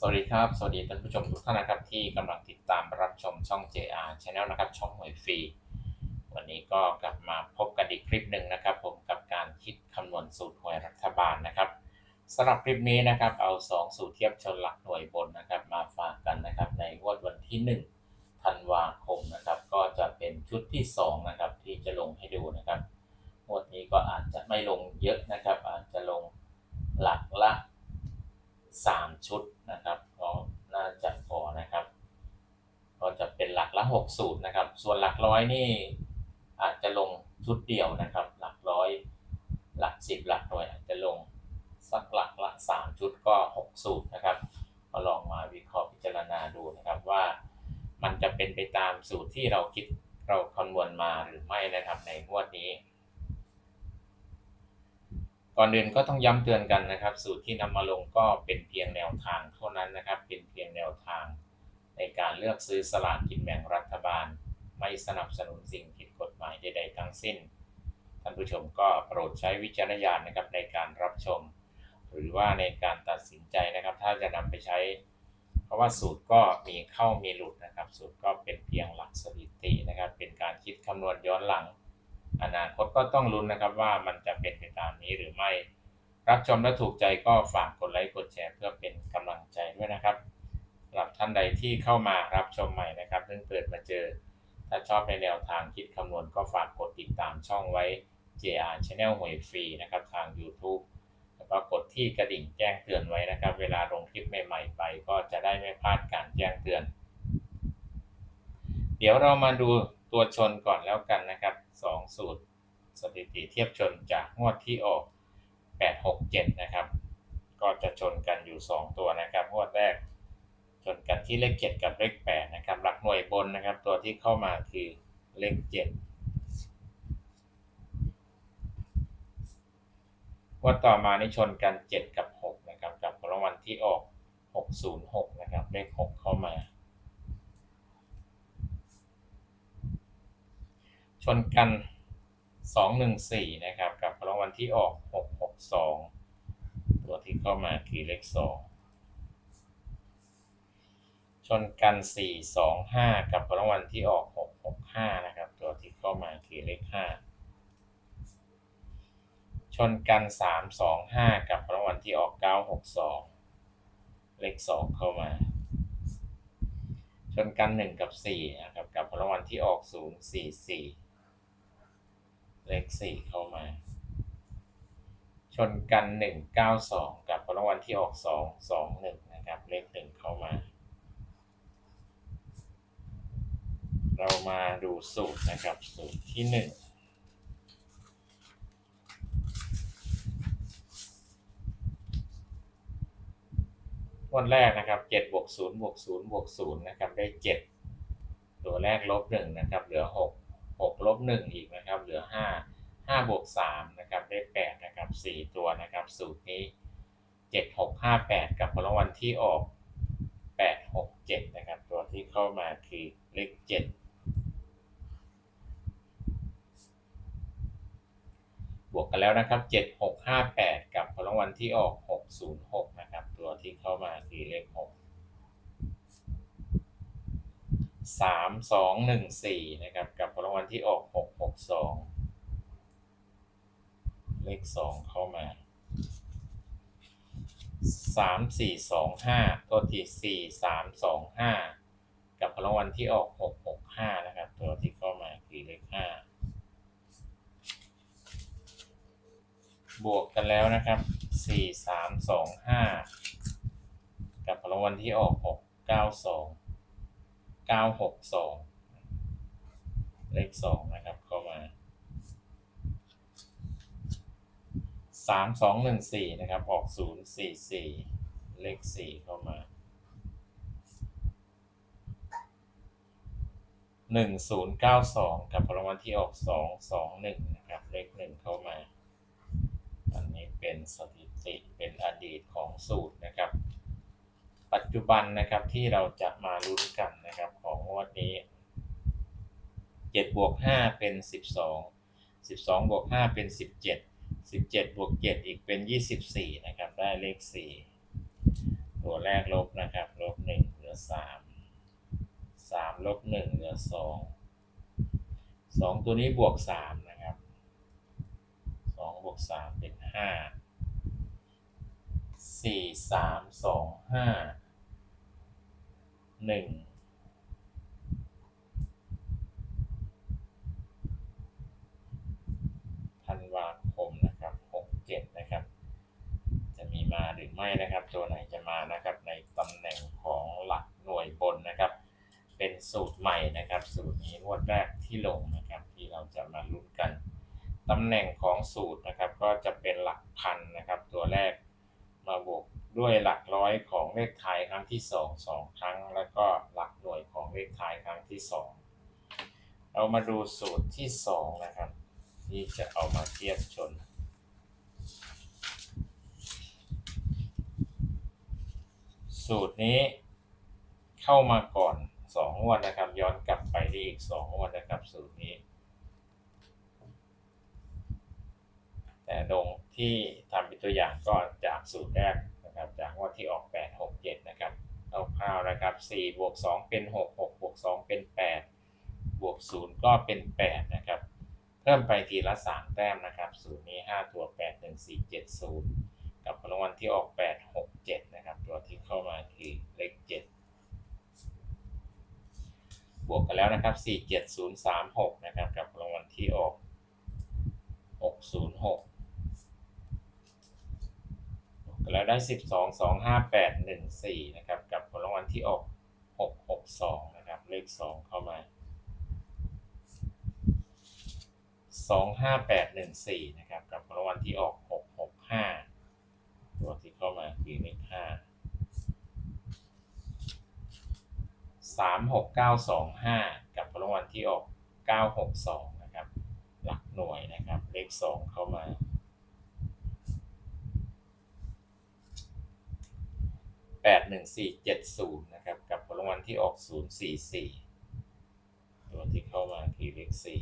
สวัสดีครับ สวัสดีท่านผู้ชมทุกท่านนะครับ ที่กำลังติดตามรับชมช่อง JR Channel นะครับ ช่องหวยฟรี วันนี้ก็กลับมาพบกันอีกคลิปหนึ่งนะครับ ผมกับการคิดคำนวณสูตรหวยรัฐบาลนะครับสำหรับคลิปนี้นะครับ เอา 2 สูตรเทียบชนหลักหน่วยบนนะครับ มาฝากกันนะครับ ในวดวันที่ 1 ธันวาคมนะครับ ก็จะเป็นชุดที่ 2 นะครับ ที่จะลงให้ดูนะครับงวดนี้ก็อาจจะไม่ลงเยอะนะครับ อาจจะลงหลักละสามชุด นะครับก็น่าจะพอนะครับ ก็จะเป็นหลักละหกสูตรนะครับ ส่วนหลักร้อยนี่อาจจะลงชุดเดียวนะครับ หลักร้อยหลักสิบหลักหน่วยอาจจะลงสักหลักละสามชุดก็หกสูตรนะครับก็ลองมาวิเคราะห์พิจารณาดูนะครับว่า มันจะเป็นไปตามสูตรที่เราคิดเราคำนวณมาหรือไม่นะครับในงวดนี้ ก่อนอื่นก็ต้องย้ำเตือนกันนะครับ สูตรที่นำมาลงก็เป็นเพียงแนวทางเท่านั้นนะครับ เป็นเพียงแนวทาง ในการเลือกซื้อสลากกินแบ่งรัฐบาล ไม่สนับสนุนสิ่งผิดกฎหมายใด ๆ ทั้งสิ้น ท่านผู้ชมก็โปรดใช้วิจารณญาณนะครับในการรับชม หรือว่าในการตัดสินใจนะครับ ถ้าจะนำไปใช้ เพราะว่าสูตรก็มีเข้ามีหลุดนะครับ สูตรก็เป็นเพียงหลักสถิตินะครับ เป็นการคิดคำนวณย้อนหลัง อนาคตก็ต้องลุ้นนะครับว่ามันจะเป็นไปตามนี้หรือไม่ รับชมและถูกใจก็ฝากกดไลค์กดแชร์เพื่อเป็นกำลังใจด้วยนะครับสำหรับท่านใดที่เข้ามารับชมใหม่นะครับเพิ่งเปิดมาเจอ ถ้าชอบในแนวทางคิดคำนวณก็ฝากกดติดตามช่องไว้ JR Channel หวยฟรีนะครับทาง YouTube แล้วก็กดที่กระดิ่งแจ้งเตือนไว้นะครับ เวลาลงคลิปใหม่ๆไป ก็จะได้ไม่พลาดการแจ้งเตือน เดี๋ยวเรามาดูตัวชนก่อนแล้วกันนะครับ 2 สูตร สถิติเทียบชนจากงวดที่ออก 867 นะครับ ก็จะชนกันอยู่ 2 ตัวนะครับ งวดแรกชนกันที่เลข 7 กับเลข 8 นะครับ หลักหน่วยบนนะครับ ตัวที่เข้ามาคือเลข7งวดต่อมานี่ชนกัน 7 กับ 6 นะครับ กับรางวัลที่ออก 606 นะครับ เลข 6 เข้ามา นกัน 214 นะครับ กับรางวัลที่ออก 662 ตัวที่เข้ามาคือเลข 2 ชนกัน 425 กับรางวัลที่ออก 665 นะครับ ตัวที่เข้ามาคือเลข 5 ชนกัน 325 กับรางวัลที่ออก 962 เลข 2 เข้ามาชนกัน 1 กับ 4 นะครับ กับรางวัลที่ออก 044 เลข4เข้ามา ชนกัน192กับรางวัลที่ออก221นะครับ เลข1เข้ามา เรามาดูสูตรนะครับ สูตรที่1วันแรกนะครับ7บวก0บวก0บวก0นะครับได้7ตัวแรกลบ1นะครับ เหลือ6 6ลบ1อีกนะครับเหลือ 5 5บวก3นะครับได้8นะครับ4ตัวนะครับสูตรนี้ 7 6 5 8 กับรางวัลที่ออก 8 6 7นะครับตัวที่เข้ามาคือเลข7บวกกันแล้วนะครับ 7 6 5 8 กับรางวัลที่ออก 606นะครับตัวที่เข้ามาคือเลข6 3 2 1 4นะครับ กับรางวัลที่ออก662เลข2เข้ามา3 4 2 5ตัวที่4 3 2 5กับรางวัลที่ออก665นะครับ ตัวที่เข้ามาคือเลข5บวกกันแล้วนะครับสี่สามสองห้ากับรางวัลที่ออกหกเก้าสอง เก้าหกสองเลขสองนะครับ เข้ามาสามสองหนึ่งสี่นะครับ ออกศูนย์สี่สี่เลขสี่เข้ามาหนึ่งศูนย์เก้าสองกับรางวัลที่ออกสองสองหนึ่งนะครับ เลขหนึ่งเข้ามา อันนี้เป็นสถิติเป็นอดีตของสูตรนะครับ ปัจจุบันนะครับที่เราจะมาลุ้นกันนะครับของงวดนี้7บวก5เป็น 12 12บวก5เป็น 17 17บวก7อีกเป็น 24นะครับได้เลข 4 ตัวแรกลบนะครับลบหนึ่งเหลือสามสามลบหนึ่งเหลือสองสองตัวนี้บวกสามนะครับสองบวกสามเป็นห้าสี่สามสอง หนึ่งธันวาคมนะครับหกเจ็ดนะครับ จะมีมาหรือไม่นะครับ ตัวไหนจะมานะครับ ในตำแหน่งของหลักหน่วยบนนะครับ เป็นสูตรใหม่นะครับ สูตรนี้งวดแรกที่ลงนะครับ ที่เราจะมาลุ้นกันตำแหน่งของสูตรนะครับ ก็จะเป็นหลักพันนะครับ ตัวแรกมาบวก ด้วยหลักร้อยของเลขไทายครั้งที่สองสองครั้ง แล้วก็หลักหน่วยของเลขไทายครั้งที่สองเรามาดูสูตรที่สองนะครับ ที่จะเอามาเทียบชน สูตรนี้เข้ามาก่อนสองวดนนะครับ ย้อนกลับไปที่อีกสองงวดนะครับ สูตรนี้ แต่ลงที่ทำเป็นตัวอย่างก็จากสูตรแรก ที่ออก 8 6 7 นะครับคร่าวนะครับ4บวก2เป็น 6 6บวก2เป็น 8 บวก 0 ก็เป็น 8 นะครับ เพิ่มไปทีละ 3 แต้มนะครับสูตรนี้ 5 ตัว 8 1 4 7 0 กับรางวัลที่ออก 8 6 7 นะครับ ตัวที่เข้ามาคือเลข 7 บวกกันแล้วนะครับ 4 7 0 3 6 นะครับ กับรางวัลที่ออก 6 0 6 แล้วได้ 12 2 5 8 1 4นะครับกับผลรางวัลที่ออก 6 6 2 นะครับ เลข 2 เข้ามา 2 5 8 1 4 นะครับ กับผลรางวัลที่ออก 6 6 5 ตัวที่เข้ามาคือเลข 5 3 6 9 2 5 กับผลรางวัลที่ออก 9 6 2 นะครับ หลักหน่วยนะครับ เลข 2 เข้ามา แปดหนึ่งสี่เจ็ดศูนย์นะครับ กับผลรางวัลที่ออกศูนย์สี่สี่ตัวที่เข้ามาคือเลขสี่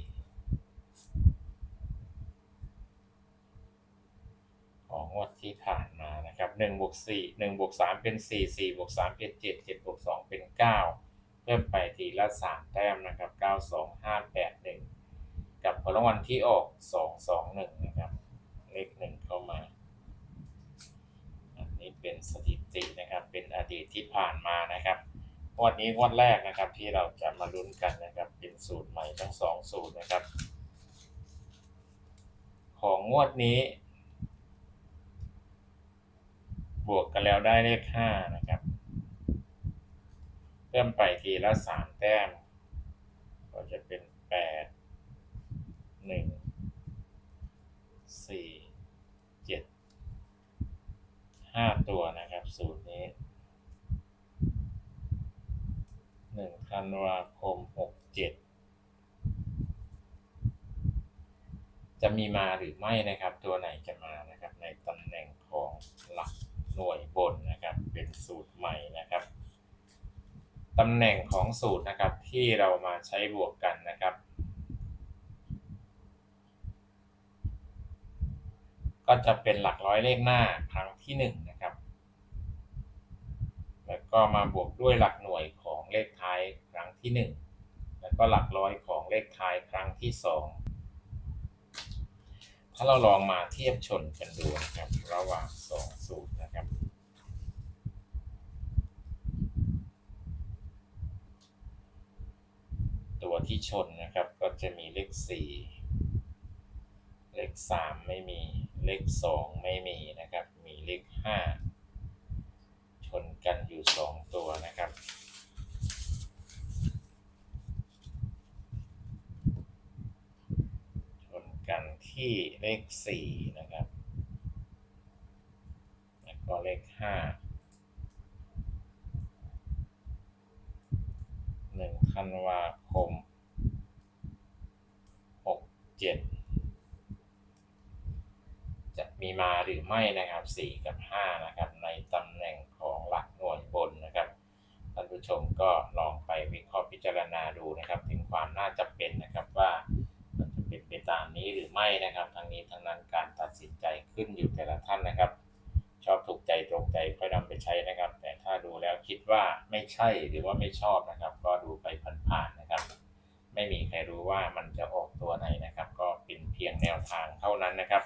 ของงวดที่ผ่านมานะครับหนึ่งบวกสี่หนึ่งบวกสามเป็นสี่สี่บวกสามเป็นเจ็ดเจ็ดบวกสองเป็นเก้าเพิ่มไปทีละสามแต้มนะครับเก้าสองห้าแปดหนึ่งกับผลรางวัลที่ออกสองสองหนึ่งนะครับ เลขหนึ่งเข้ามา อันนี้เป็นสถิตินะครับ อดีตที่ผ่านมานะครับวันนี้วันแรกนะครับที่เราจะมาลุ้นกันนะครับเป็นสูตรใหม่ทั้งสองสูตรนะครับ ของงวดนี้ บวกกันแล้วได้เลขห้านะครับเพิ่มไปทีละสามแต้ม ก็จะเป็นแปดหนึ่งสี่เจ็ดห้าตัวนะครับ สูตรนี้ หนึ่งธันวาคมหกเจ็ดจะมีมาหรือไม่นะครับ ตัวไหนจะมานะครับ ในตำแหน่งของหลักหน่วยบนนะครับ เป็นสูตรใหม่นะครับตำแหน่งของสูตรนะครับที่เรามาใช้บวกกันนะครับ ก็จะเป็นหลักร้อยเลขหน้าครั้งที่หนึ่งนะครับ แล้วก็มาบวกด้วยหลักหน่วย เลขท้ายครั้งที่หนึ่งแล้วก็หลักร้อยของเลขท้ายครั้งที่สองถ้าเราลองมาเทียบชนกันดูนะครับระหว่างสองสูตรนะครับตัวที่ชนนะครับก็จะมีเลขสี่เลขสามไม่มีเลขสองไม่มีนะครับ มีเลขห้าชนกันอยู่สองตัวนะครับ ชนกัน ที่เลขสี่นะครับ แล้วก็เลขห้าหนึ่งธันวาคมหกเจ็ดจะมีมาหรือไม่นะครับ 4 กับ 5 นะครับ ในตำแหน่งของหลักหน่วยบนนะครับ ท่านผู้ชมก็ลองไปวิเคราะห์พิจารณาดูนะครับ ถึงความน่า ไม่นะครับทั้งนี้ทั้งนั้นการตัดสินใจขึ้นอยู่แต่ละท่านนะครับ ชอบถูกใจตรงใจค่อยนำไปใช้นะครับ แต่ถ้าถ้าดูแล้วคิดว่าไม่ใช่หรือว่าไม่ชอบนะครับ ก็ดูไปผ่านๆนะครับ ไม่มีใครรู้ว่ามันจะออกตัวไหนนะครับ ก็เป็นเพียงแนวทางเท่านั้นนะครับ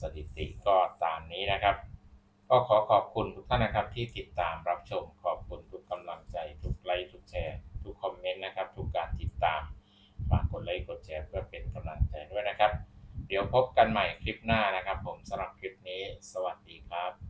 สถิติก็ตามนี้นะครับก็ขอขอบคุณทุกท่านนะครับที่ติดตามรับชมขอบคุณทุกกำลังใจ ทุกไลค์ทุกแชร์ ทุกคอมเมนต์นะครับ ทุกการติดตาม ฝากกดไลค์กดแชร์เพื่อเป็นกำลังใจด้วยนะครับ เดี๋ยวพบกันใหม่คลิปหน้านะครับ ผมสำหรับคลิปนี้ สวัสดีครับ